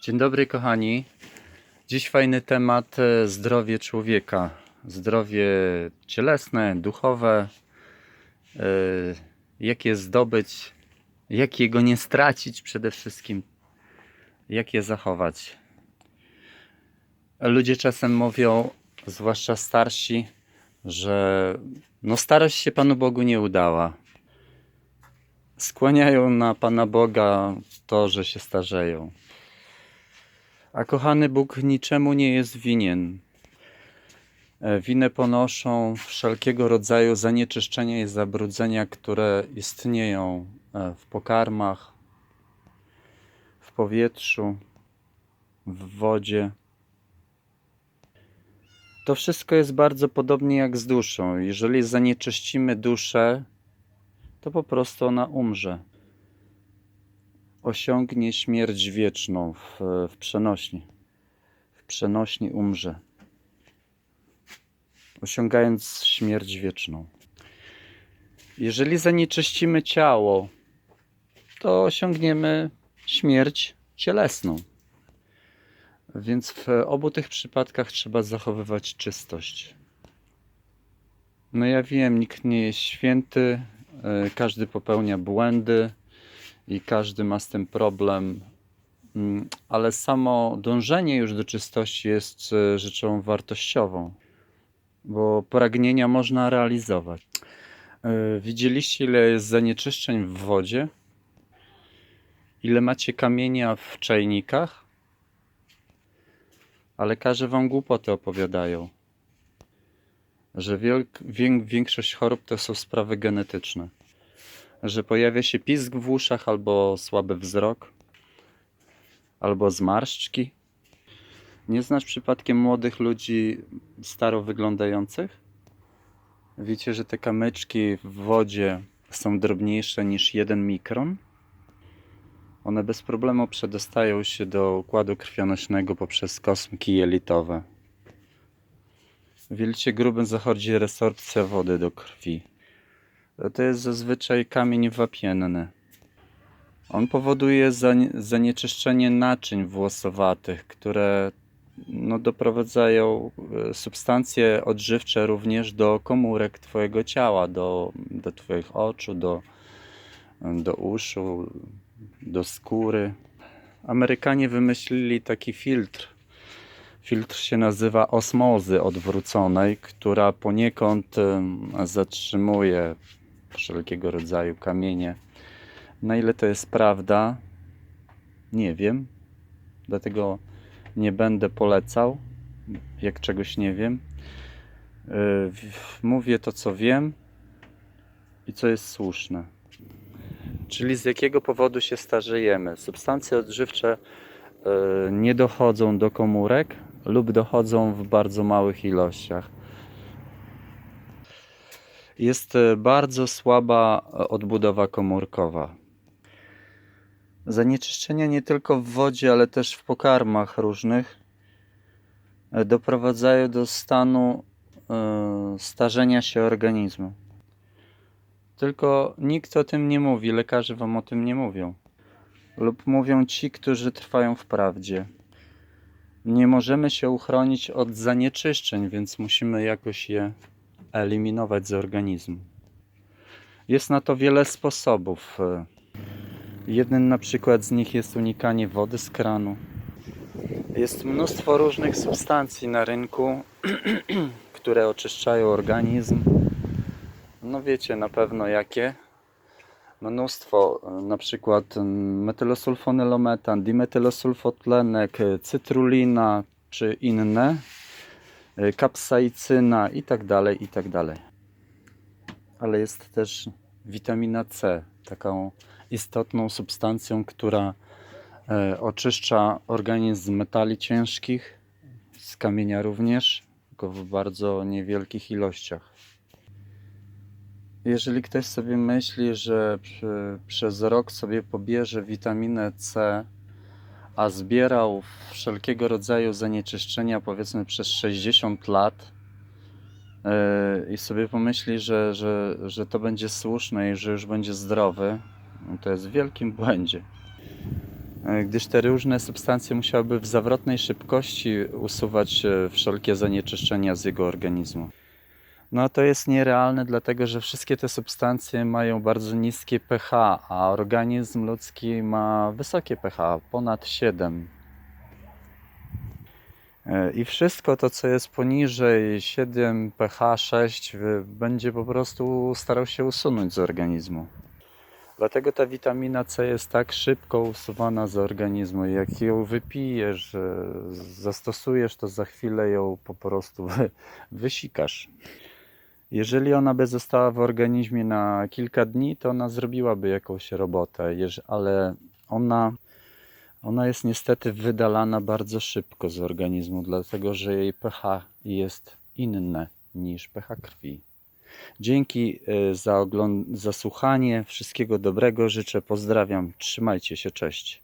Dzień dobry, kochani. Dziś fajny temat e, zdrowie człowieka. Zdrowie cielesne, duchowe. e, Jak je zdobyć, jak jego nie stracić przede wszystkim, jak je zachować. Ludzie czasem mówią, zwłaszcza starsi, że no starość się Panu Bogu nie udała. Skłaniają na Pana Boga to, że się starzeją. A kochany Bóg niczemu nie jest winien. E, Winę ponoszą wszelkiego rodzaju zanieczyszczenia i zabrudzenia, które istnieją e, w pokarmach, w powietrzu, w wodzie. To wszystko jest bardzo podobnie jak z duszą. Jeżeli zanieczyścimy duszę, to po prostu ona umrze osiągnie śmierć wieczną w, w przenośni. W przenośni umrze. Osiągając śmierć wieczną. Jeżeli zanieczyścimy ciało, to osiągniemy śmierć cielesną. Więc w obu tych przypadkach trzeba zachowywać czystość. No ja wiem, nikt nie jest święty, e, każdy popełnia błędy i każdy ma z tym problem, Mm, ale samo dążenie już do czystości jest e, rzeczą wartościową, bo pragnienia można realizować. E, Widzieliście, ile jest zanieczyszczeń w wodzie? Ile macie kamienia w czajnikach? A lekarze wam głupoty opowiadają, że większość chorób to są sprawy genetyczne że pojawia się pisk w uszach, albo słaby wzrok, albo zmarszczki. Nie znasz przypadkiem młodych ludzi staro wyglądających? Wiecie, że te kamyczki w wodzie są drobniejsze niż 1 mikron? One bez problemu przedostają się do układu krwionośnego poprzez kosmki jelitowe. W jelcie grubym zachodzi resorpcja wody do krwi. To jest zazwyczaj kamień wapienny. On powoduje zanie- zanieczyszczenie naczyń włosowatych, które no, doprowadzają e, substancje odżywcze również do komórek Twojego ciała, do, do Twoich oczu, do, do uszu, do skóry. Amerykanie wymyślili taki filtr. Filtr się nazywa osmozy odwróconej, która poniekąd zatrzymuje wszelkiego rodzaju kamienie. Na ile to jest prawda, nie wiem. Dlatego nie będę polecał, jak czegoś nie wiem. W- Mówię to, co wiem i co jest słuszne. Czyli z jakiego powodu się starzejemy? Substancje odżywcze yy, nie dochodzą do komórek lub dochodzą w bardzo małych ilościach jest e, bardzo słaba e, odbudowa komórkowa. Zanieczyszczenia nie tylko w wodzie, ale też w pokarmach różnych e, doprowadzają do stanu starzenia się organizmu. Tylko nikt o tym nie mówi, lekarze wam o tym nie mówią. Lub mówią ci, którzy trwają w prawdzie. Nie możemy się uchronić od zanieczyszczeń, więc musimy jakoś je eliminować z organizmu. Jest na to wiele sposobów. Jeden na przykład z nich jest unikanie wody z kranu. Jest mnóstwo różnych substancji na rynku, które oczyszczają organizm. No wiecie na pewno jakie. Mnóstwo, na przykład metylosulfonylometan, dimetylosulfotlenek, cytrulina czy inne kapsaicyna i tak dalej, i tak dalej. Ale jest też witamina C, taką istotną substancją, która e, oczyszcza organizm z metali ciężkich, z kamienia również, tylko w bardzo niewielkich ilościach. Jeżeli ktoś sobie myśli, że przy, przez rok sobie pobierze witaminę C, a zbierał wszelkiego rodzaju zanieczyszczenia powiedzmy przez 60 lat yy, i sobie pomyśli, że, że, że to będzie słuszne i że już będzie zdrowy, to jest w wielkim błędzie. e, gdyż te różne substancje musiałyby w zawrotnej szybkości usuwać e, wszelkie zanieczyszczenia z jego organizmu. No to jest nierealne, dlatego że wszystkie te substancje mają bardzo niskie pH, a organizm ludzki ma wysokie pH, ponad 7. E, I wszystko to, co jest poniżej 7 pH 6, wy- będzie po prostu starał się usunąć z organizmu. Dlatego ta witamina C jest tak szybko usuwana z organizmu. Jak ją wypijesz, e, zastosujesz, to za chwilę ją po prostu wy, wysikasz. Jeżeli ona by została w organizmie na kilka dni, to ona zrobiłaby jakąś robotę, ale ona, ona jest niestety wydalana bardzo szybko z organizmu, dlatego że jej pH jest inne niż pH krwi. Dzięki y, za, ogląd- za słuchanie. Wszystkiego dobrego życzę. Pozdrawiam. Trzymajcie się. Cześć.